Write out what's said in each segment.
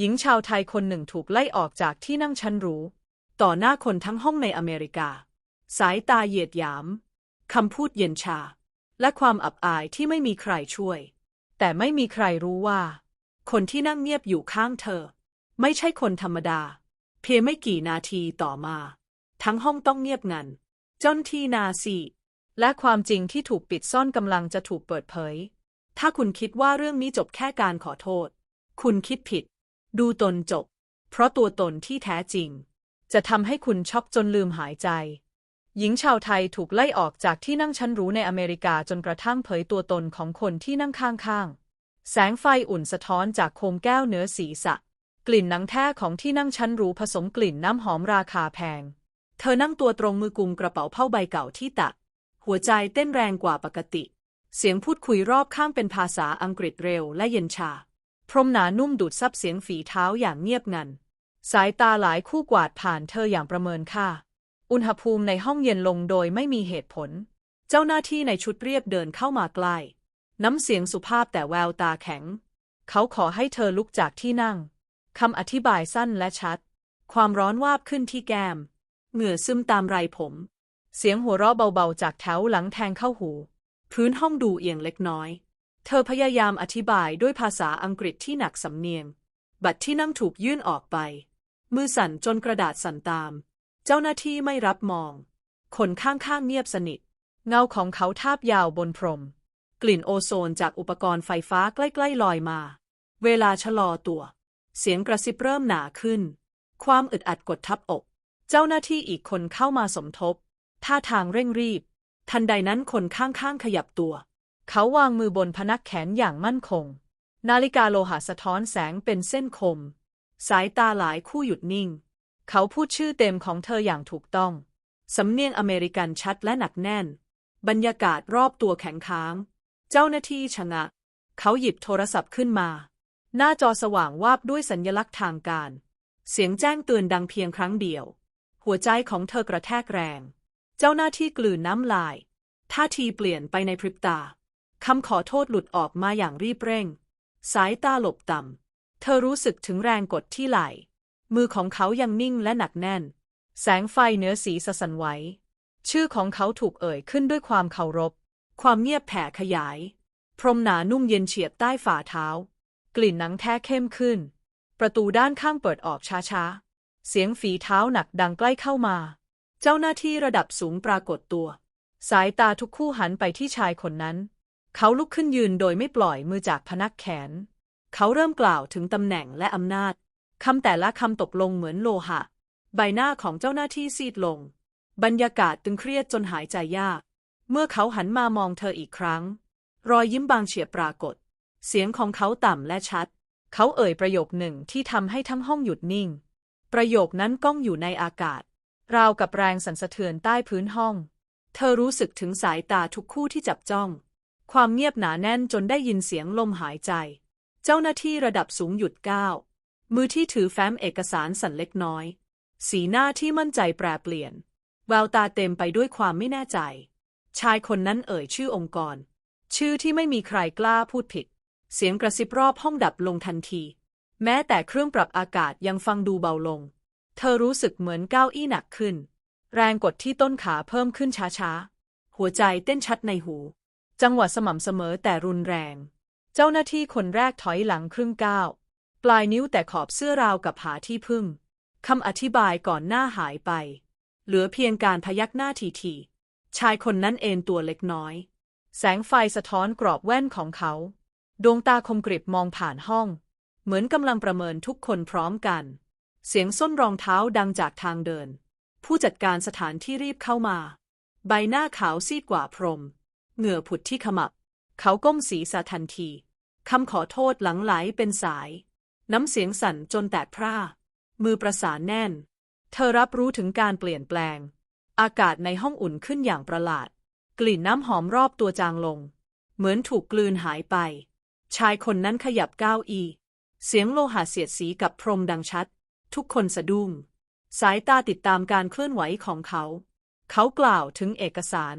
หญิงชาวไทยคนหนึ่งถูกไล่ออกจากที่นั่งชั้นหรูต่อหน้าคนทั้งห้องในอเมริกา สายตาเหยียดหยาม คำพูดเย็นชา และความอับอายที่ไม่มีใครช่วย แต่ไม่มีใครรู้ว่า คนที่นั่งเงียบอยู่ข้างเธอ ไม่ใช่คนธรรมดา เพียงไม่กี่นาทีต่อมา ทั้งห้องต้องเงียบงันจนที่นาซีและความจริงที่ถูกปิดซ่อนกำลังจะถูกเปิดเผย ถ้าคุณคิดว่าเรื่องนี้จบแค่การขอโทษ คุณคิดผิด ดูตนจบ เพราะตัวตนที่แท้จริง จะทำให้คุณช็อกจนลืมหายใจ หญิงชาวไทยถูกไล่ออกจากที่นั่งชั้นรูในอเมริกาจนกระทั่งเผยตัวตนของคนที่นั่งข้างๆ แสงไฟอุ่นสะท้อนจากโคมแก้วเนื้อศีรษะ กลิ่นหนังแท้ของที่นั่งชั้นรูผสมกลิ่นน้ำหอมราคาแพง เธอนั่งตัวตรงมือกุมกระเป๋าผ้าใบเก่าที่ตัก หัวใจเต้นแรงกว่าปกติ เสียงพูดคุยรอบข้างเป็นภาษาอังกฤษเร็วและเย็นชา พรมหนานุ่มดูดซับเสียงฝีเท้าอย่างเงียบงัน สายตาหลายคู่กวาดผ่านเธออย่างประเมินค่า อุณหภูมิในห้องเย็นลงโดยไม่มีเหตุผล เจ้าหน้าที่ในชุดเรียบเดินเข้ามาใกล้ น้ำเสียงสุภาพแต่แววตาแข็ง เขาขอให้เธอลุกจากที่นั่ง คำอธิบายสั้นและชัด ความร้อนวาบขึ้นที่แก้ม เหงื่อซึมตามไรผม เสียงหัวเราะเบาๆจากแถวหลังแทงเข้าหู พื้นห้องดูเอียงเล็กน้อย เธอพยายามอธิบายด้วยภาษาอังกฤษที่หนักสำเนียง บัตรที่นั่งถูกยื่นออกไป มือสั่นจนกระดาษสั่นตาม เจ้าหน้าที่ไม่รับมอง คนข้างๆเงียบสนิท เงาของเขาทาบยาวบนพรม กลิ่นโอโซนจากอุปกรณ์ไฟฟ้าใกล้ๆลอยมา เวลาชะลอตัว เสียงกระซิบเริ่มหนาขึ้น ความอึดอัดกดทับอก เจ้าหน้าที่อีกคนเข้ามาสมทบ ท่าทางเร่งรีบ ทันใดนั้นคนข้างๆขยับตัว เขาวางมือบนพนักแขนอย่างมั่นคง นาฬิกาโลหะสะท้อนแสงเป็นเส้นคม สายตาหลายคู่หยุดนิ่ง เขาพูดชื่อเต็มของเธออย่างถูกต้อง สำเนียงอเมริกันชัดและหนักแน่น บรรยากาศรอบตัวแข็งค้าง เจ้าหน้าที่ชะงักเขาหยิบโทรศัพท์ขึ้นมา หน้าจอสว่างวาบด้วยสัญลักษณ์ทางการ เสียงแจ้งเตือนดังเพียงครั้งเดียว หัวใจของเธอกระแทกแรง เจ้าหน้าที่กลืนน้ำลาย ท่าทีเปลี่ยนไปในพริบตา คำขอโทษหลุดออกมาอย่างรีบเร่ง สายตาหลบต่ำ เธอรู้สึกถึงแรงกดที่ไหล่ มือของเขายังนิ่งและหนักแน่น แสงไฟเหนือสีสะสันไหวชื่อของเขาถูกเอ่ยขึ้นด้วยความเคารพ ความเงียบแผ่ขยาย พรมหนานุ่มเย็นเฉียบใต้ฝ่าเท้า กลิ่นหนังแท้เข้มขึ้น ประตูด้านข้างเปิดออกช้าๆ เสียงฝีเท้าหนักดังใกล้เข้ามา เจ้าหน้าที่ระดับสูงปรากฏตัว สายตาทุกคู่หันไปที่ชายคนนั้น เขาลุกขึ้นยืนโดยไม่ปล่อยมือจากพนักแขน เขาเริ่มกล่าวถึงตำแหน่งและอำนาจคำแต่ละคำตกลงเหมือนโลหะ ใบหน้าของเจ้าหน้าที่ซีดลง บรรยากาศตึงเครียดจนหายใจยาก เมื่อเขาหันมามองเธออีกครั้ง รอยยิ้มบางเฉียบปรากฏ เสียงของเขาต่ำและชัด เขาเอ่ยประโยคหนึ่งที่ทำให้ทั้งห้องหยุดนิ่ง ประโยคนั้นก้องอยู่ในอากาศ ราวกับแรงสั่นสะเทือนใต้พื้นห้อง เธอรู้สึกถึงสายตาทุกคู่ที่จับจ้อง ความเงียบหนาแน่นจนได้ยินเสียงลมหายใจ เจ้าหน้าที่ระดับสูงหยุดก้าว มือที่ถือแฟ้มเอกสารสั่นเล็กน้อย สีหน้าที่มั่นใจแปรเปลี่ยน แววตาเต็มไปด้วยความไม่แน่ใจ ชายคนนั้นเอ่ยชื่อองค์กร ชื่อที่ไม่มีใครกล้าพูดผิด เสียงกระซิบรอบห้องดับลงทันที แม้แต่เครื่องปรับอากาศยังฟังดูเบาลง เธอรู้สึกเหมือนก้าวอี้หนักขึ้น แรงกดที่ต้นขาเพิ่มขึ้นช้าๆ หัวใจเต้นชัดในหู จังหวะสม่ำเสมอแต่รุนแรง เจ้าหน้าที่คนแรกถอยหลังครึ่งก้าว ปลายนิ้วแต่ขอบเสื้อราวกับหาที่พึ่งคำอธิบายก่อนหน้าหายไป เหลือเพียงการพยักหน้าทีๆชายคนนั้นเอนตัวเล็กน้อย แสงไฟสะท้อนกรอบแว่นของเขา ดวงตาคมกริบมองผ่านห้อง เหมือนกำลังประเมินทุกคนพร้อมกัน เสียงส้นรองเท้าดังจากทางเดิน ผู้จัดการสถานที่รีบเข้ามา ใบหน้าขาวซีดกว่าพรม เหงื่อผุดที่ขมับ เขาก้มศีรษะทันที คำขอโทษหลังไหลเป็นสาย น้ำเสียงสั่นจนแตกพร่า มือประสานแน่น เธอรับรู้ถึงการเปลี่ยนแปลง อากาศในห้องอุ่นขึ้นอย่างประหลาด กลิ่นน้ำหอมรอบตัวจางลง เหมือนถูกกลืนหายไป ชายคนนั้นขยับก้าวอี เสียงโลหะเสียดสีกับพรมดังชัด ทุกคนสะดุ้งสายตาติดตามการเคลื่อนไหวของเขา เขากล่าวถึงเอกสาร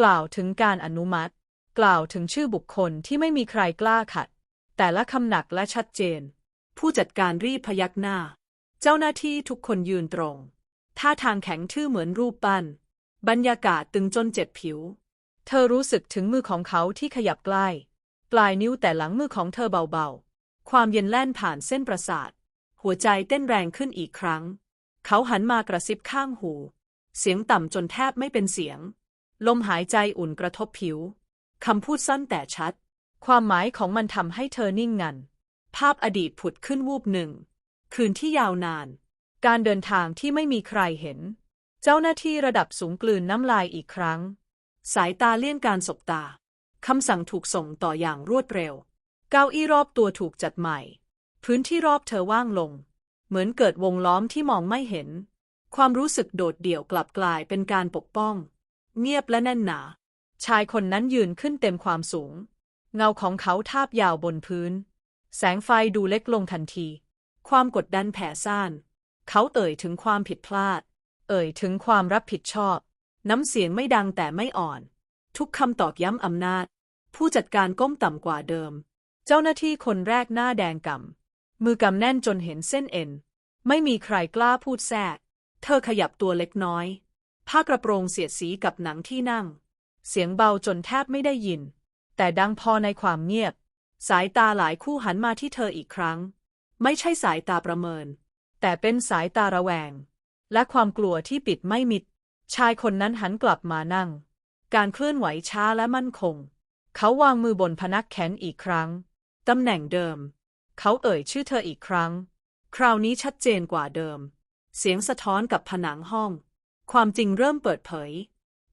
กล่าวถึงการอนุมัติ กล่าวถึงชื่อบุคคลที่ไม่มีใครกล้าขัด แต่ละคำหนักและชัดเจน ผู้จัดการรีบพยักหน้า เจ้าหน้าที่ทุกคนยืนตรงท่าทางแข็งทื่อเหมือนรูปปั้น บรรยากาศตึงจนเจ็บผิว เธอรู้สึกถึงมือของเขาที่ขยับใกล้ ปลายนิ้วแต่หลังมือของเธอเบาๆ ความเย็นแล่นผ่านเส้นประสาท หัวใจเต้นแรงขึ้นอีกครั้ง เขาหันมากระซิบข้างหู เสียงต่ำจนแทบไม่เป็นเสียง ลมหายใจอุ่นกระทบผิว คำพูดสั้นแต่ชัด ความหมายของมันทำให้เธอนิ่งงัน ภาพอดีตผุดขึ้นวูบหนึ่ง คืนที่ยาวนาน การเดินทางที่ไม่มีใครเห็น เจ้าหน้าที่ระดับสูงกลืนน้ำลายอีกครั้ง สายตาเลี่ยงการสบตา คำสั่งถูกส่งต่ออย่างรวดเร็ว เก้าอี้รอบตัวถูกจัดใหม่ พื้นที่รอบเธอว่างลง เหมือนเกิดวงล้อมที่มองไม่เห็น ความรู้สึกโดดเดี่ยวกลับกลายเป็นการปกป้อง เงียบและแน่นหนา ชายคนนั้นยืนขึ้นเต็มความสูง เงาของเขาทาบยาวบนพื้น แสงไฟดูเล็กลงทันที ความกดดันแผ่ซ่าน เขาเอ่ยถึงความผิดพลาด เอ่ยถึงความรับผิดชอบ น้ำเสียงไม่ดังแต่ไม่อ่อน ทุกคำตอกย้ำอำนาจ ผู้จัดการก้มต่ำกว่าเดิม เจ้าหน้าที่คนแรกหน้าแดงกำมือกำแน่นจนเห็นเส้นเอ็น ไม่มีใครกล้าพูดแทรก เธอขยับตัวเล็กน้อย ผ้ากระโปรงเสียดสีกับหนังที่นั่ง เสียงเบาจนแทบไม่ได้ยิน แต่ดังพอในความเงียบ สายตาหลายคู่หันมาที่เธออีกครั้ง ไม่ใช่สายตาประเมิน แต่เป็นสายตาระแวง และความกลัวที่ปิดไม่มิด ชายคนนั้นหันกลับมานั่ง การเคลื่อนไหวช้าและมั่นคง เขาวางมือบนพนักแขนอีกครั้ง ตำแหน่งเดิม เขาเอ่ยชื่อเธออีกครั้ง คราวนี้ชัดเจนกว่าเดิม เสียงสะท้อนกับผนังห้อง ความจริงเริ่มเปิดเผย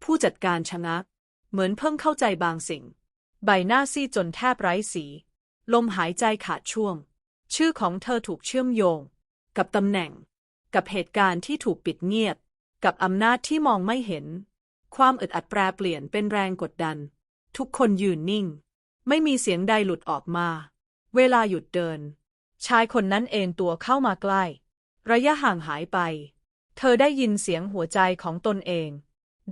ผู้จัดการชะงัก เหมือนเพิ่งเข้าใจบางสิ่ง ใบหน้าซีดจนแทบไร้สี ลมหายใจขาดช่วง ชื่อของเธอถูกเชื่อมโยง กับตำแหน่ง กับเหตุการณ์ที่ถูกปิดเงียบ กับอำนาจที่มองไม่เห็น ความอึดอัดแปรเปลี่ยนเป็นแรงกดดัน ทุกคนยืนนิ่ง ไม่มีเสียงใดหลุดออกมา เวลาหยุดเดิน ชายคนนั้นเอนตัวเข้ามาใกล้ ระยะห่างหายไป เธอได้ยินเสียงหัวใจของตนเอง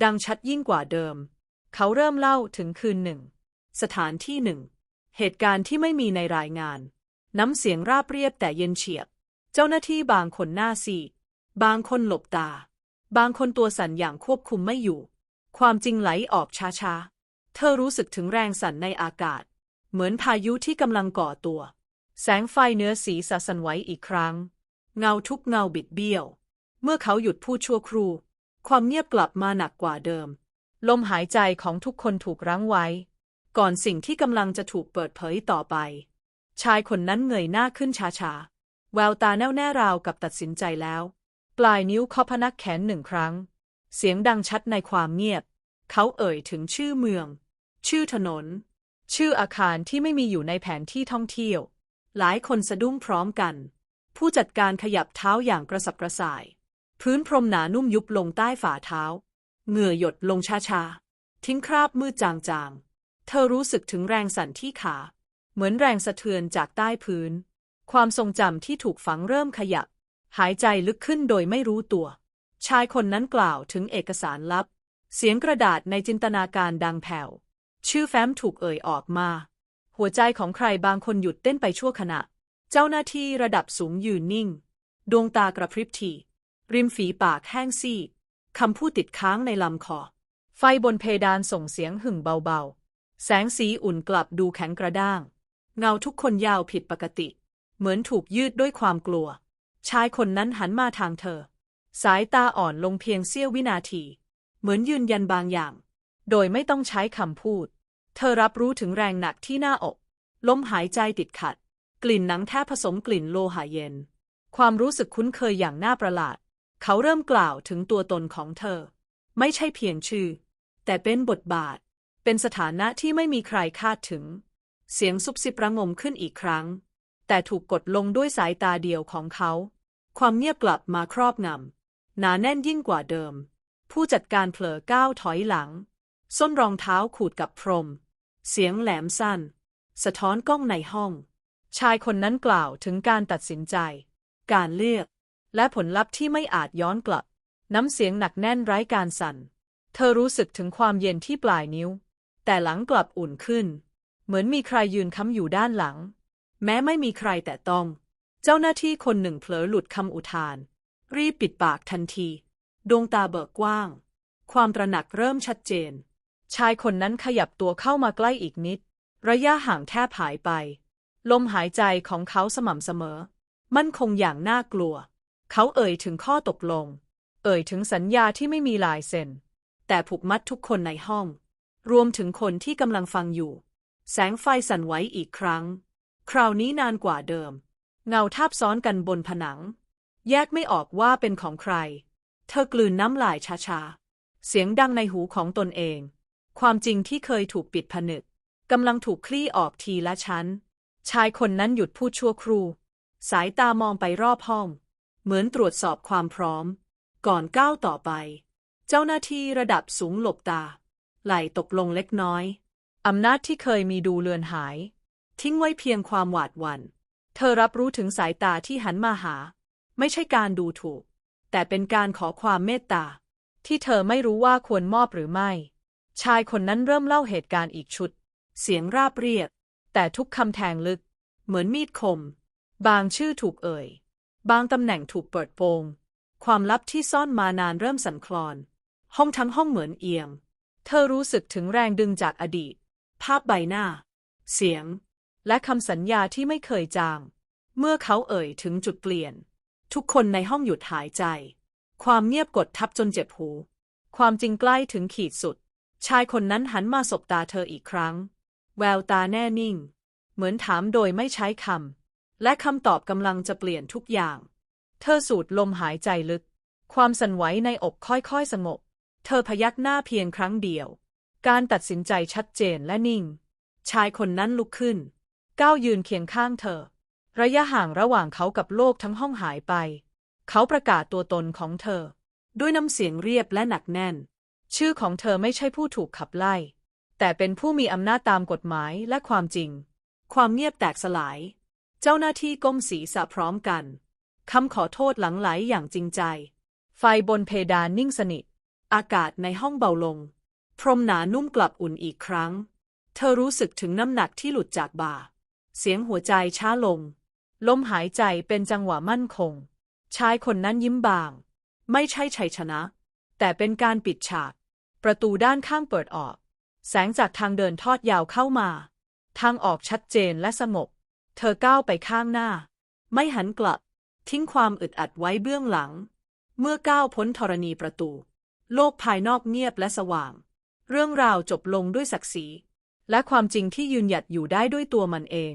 ดังชัดยิ่งกว่าเดิม เขาเริ่มเล่าถึงคืนหนึ่ง สถานที่หนึ่ง เหตุการณ์ที่ไม่มีในรายงาน น้ำเสียงราบเรียบแต่เย็นเฉียบ เจ้าหน้าที่บางคนหน้าซีดบางคนหลบตา บางคนตัวสั่นอย่างควบคุมไม่อยู่ ความจริงไหลออกช้าๆ เธอรู้สึกถึงแรงสั่นในอากาศ เหมือนพายุที่กำลังก่อตัว แสงไฟเนื้อสีสะสันไหวอีกครั้ง เงาทุกเงาบิดเบี้ยว เมื่อเขาหยุดพูดชั่วครู่ ความเงียบกลับมาหนักกว่าเดิม ลมหายใจของทุกคนถูกรั้งไว้ ก่อนสิ่งที่กำลังจะถูกเปิดเผยต่อไป ชายคนนั้นเงยหน้าขึ้นช้าๆ แววตาแน่วแน่ราวกับตัดสินใจแล้ว ปลายนิ้วเคาะพนักแขนหนึ่งครั้ง เสียงดังชัดในความเงียบ เขาเอ่ยถึงชื่อเมือง ชื่อถนน ชื่ออาคารที่ไม่มีอยู่ในแผนที่ท่องเที่ยว หลายคนสะดุ้งพร้อมกัน ผู้จัดการขยับเท้าอย่างกระสับกระส่าย พื้นพรมหนานุ่มยุบลงใต้ฝ่าเท้า เหงื่อหยดลงช้าๆ ทิ้งคราบมืดจางๆ เธอรู้สึกถึงแรงสั่นที่ขา เหมือนแรงสะเทือนจากใต้พื้น ความทรงจำที่ถูกฝังเริ่มขยับ หายใจลึกขึ้นโดยไม่รู้ตัว ชายคนนั้นกล่าวถึงเอกสารลับ เสียงกระดาษในจินตนาการดังแผ่ว ชื่อแฟ้มถูกเอ่ยออกมา หัวใจของใครบางคนหยุดเต้นไปชั่วขณะ เจ้าหน้าที่ระดับสูงยืนนิ่ง ดวงตากระพริบที ริมฝีปากแห้งซีดคำพูดติดค้างในลำคอ ไฟบนเพดานส่งเสียงหึ่งเบาๆ แสงสีอุ่นกลับดูแข็งกระด้าง เงาทุกคนยาวผิดปกติ เหมือนถูกยืดด้วยความกลัว ชายคนนั้นหันมาทางเธอ สายตาอ่อนลงเพียงเสี้ยววินาที เหมือนยืนยันบางอย่าง โดยไม่ต้องใช้คำพูด เธอรับรู้ถึงแรงหนักที่หน้าอก ลมหายใจติดขัด กลิ่นหนังแทบผสมกลิ่นโลหะเย็น ความรู้สึกคุ้นเคยอย่างน่าประหลาด เขาเริ่มกล่าวถึงตัวตนของเธอ ไม่ใช่เพียงชื่อ แต่เป็นบทบาท เป็นสถานะที่ไม่มีใครคาดถึง เสียงซุบซิบระงมขึ้นอีกครั้ง แต่ถูกกดลงด้วยสายตาเดียวของเขา ความเงียบกลับมาครอบงำหนาแน่นยิ่งกว่าเดิม ผู้จัดการเผลอก้าวถอยหลัง ส้นรองเท้าขูดกับพรม เสียงแหลมสั้น สะท้อนกล้องในห้อง ชายคนนั้นกล่าวถึงการตัดสินใจ การเลือก และผลลัพธ์ที่ไม่อาจย้อนกลับ น้ำเสียงหนักแน่นไร้การสั่น เธอรู้สึกถึงความเย็นที่ปลายนิ้ว แต่หลังกลับอุ่นขึ้น เหมือนมีใครยืนค้ำอยู่ด้านหลัง แม้ไม่มีใครแต่ต้อง เจ้าหน้าที่คนหนึ่งเผลอหลุดคำอุทาน รีบปิดปากทันที ดวงตาเบิกกว้าง ความตระหนักเริ่มชัดเจน ชายคนนั้นขยับตัวเข้ามาใกล้อีกนิด ระยะห่างแทบหายไป ลมหายใจของเขาสม่ำเสมอ มั่นคงอย่างน่ากลัว เขาเอ่ยถึงข้อตกลง เอ่ยถึงสัญญาที่ไม่มีลายเซ็น แต่ผูกมัดทุกคนในห้อง รวมถึงคนที่กำลังฟังอยู่ แสงไฟสั่นไหวอีกครั้ง คราวนี้นานกว่าเดิม เงาทาบซ้อนกันบนผนัง แยกไม่ออกว่าเป็นของใคร เธอกลืนน้ำลายช้าๆ เสียงดังในหูของตนเอง ความจริงที่เคยถูกปิดผนึกกำลังถูกคลี่ออกทีละชั้น ชายคนนั้นหยุดพูดชั่วครู่ สายตามองไปรอบห้อง เหมือนตรวจสอบความพร้อม ก่อนก้าวต่อไป เจ้าหน้าที่ระดับสูงหลบตา ไหลตกลงเล็กน้อย อำนาจที่เคยมีดูเลือนหาย ทิ้งไว้เพียงความหวาดหวัน่น เธอรับรู้ถึงสายตาที่หันมาหา ไม่ใช่การดูถูก แต่เป็นการขอความเมตตา ที่เธอไม่รู้ว่าควรมอบหรือไม่ ชายคนนั้นเริ่มเล่าเหตุการณ์อีกชุด เสียงราบเรียบ แต่ทุกคำแทงลึก เหมือนมีดคม บางชื่อถูกเอ่ย บางตำแหน่งถูกเปิดโปง ความลับที่ซ่อนมานานเริ่มสั่นคลอน ห้องทั้งห้องเหมือนเอียง เธอรู้สึกถึงแรงดึงจากอดีต ภาพใบหน้า เสียง และคำสัญญาที่ไม่เคยจาง เมื่อเขาเอ่ยถึงจุดเปลี่ยน ทุกคนในห้องหยุดหายใจ ความเงียบกดทับจนเจ็บหู ความจริงใกล้ถึงขีดสุด ชายคนนั้นหันมาสบตาเธออีกครั้ง แววตาแน่นิ่ง เหมือนถามโดยไม่ใช้คำ และคำตอบกำลังจะเปลี่ยนทุกอย่าง เธอสูดลมหายใจลึก ความสั่นไหวในอกค่อยๆสงบ เธอพยักหน้าเพียงครั้งเดียว การตัดสินใจชัดเจนและนิ่ง ชายคนนั้นลุกขึ้น ก้าวยืนเคียงข้างเธอ ระยะห่างระหว่างเขากับโลกทั้งห้องหายไป เขาประกาศตัวตนของเธอ ด้วยน้ำเสียงเรียบและหนักแน่น ชื่อของเธอไม่ใช่ผู้ถูกขับไล่ แต่เป็นผู้มีอำนาจตามกฎหมายและความจริง ความเงียบแตกสลาย เจ้าหน้าที่ก้มศีรษะพร้อมกัน คำขอโทษหลังไหลอย่างจริงใจ ไฟบนเพดานนิ่งสนิท อากาศในห้องเบาลง พรมหนานุ่มกลับอุ่นอีกครั้ง เธอรู้สึกถึงน้ำหนักที่หลุดจากบ่า เสียงหัวใจช้าลง ลมหายใจเป็นจังหวะมั่นคง ชายคนนั้นยิ้มบาง ไม่ใช่ชัยชนะ แต่เป็นการปิดฉาก ประตูด้านข้างเปิดออก แสงจากทางเดินทอดยาวเข้ามา ทางออกชัดเจนและสงบ เธอก้าวไปข้างหน้า ไม่หันกลับ ทิ้งความอึดอัดไว้เบื้องหลัง เมื่อก้าวพ้นธรณีประตู โลกภายนอกเงียบและสว่าง เรื่องราวจบลงด้วยศักดิ์ศรี และความจริงที่ยืนหยัดอยู่ได้ด้วยตัวมันเอง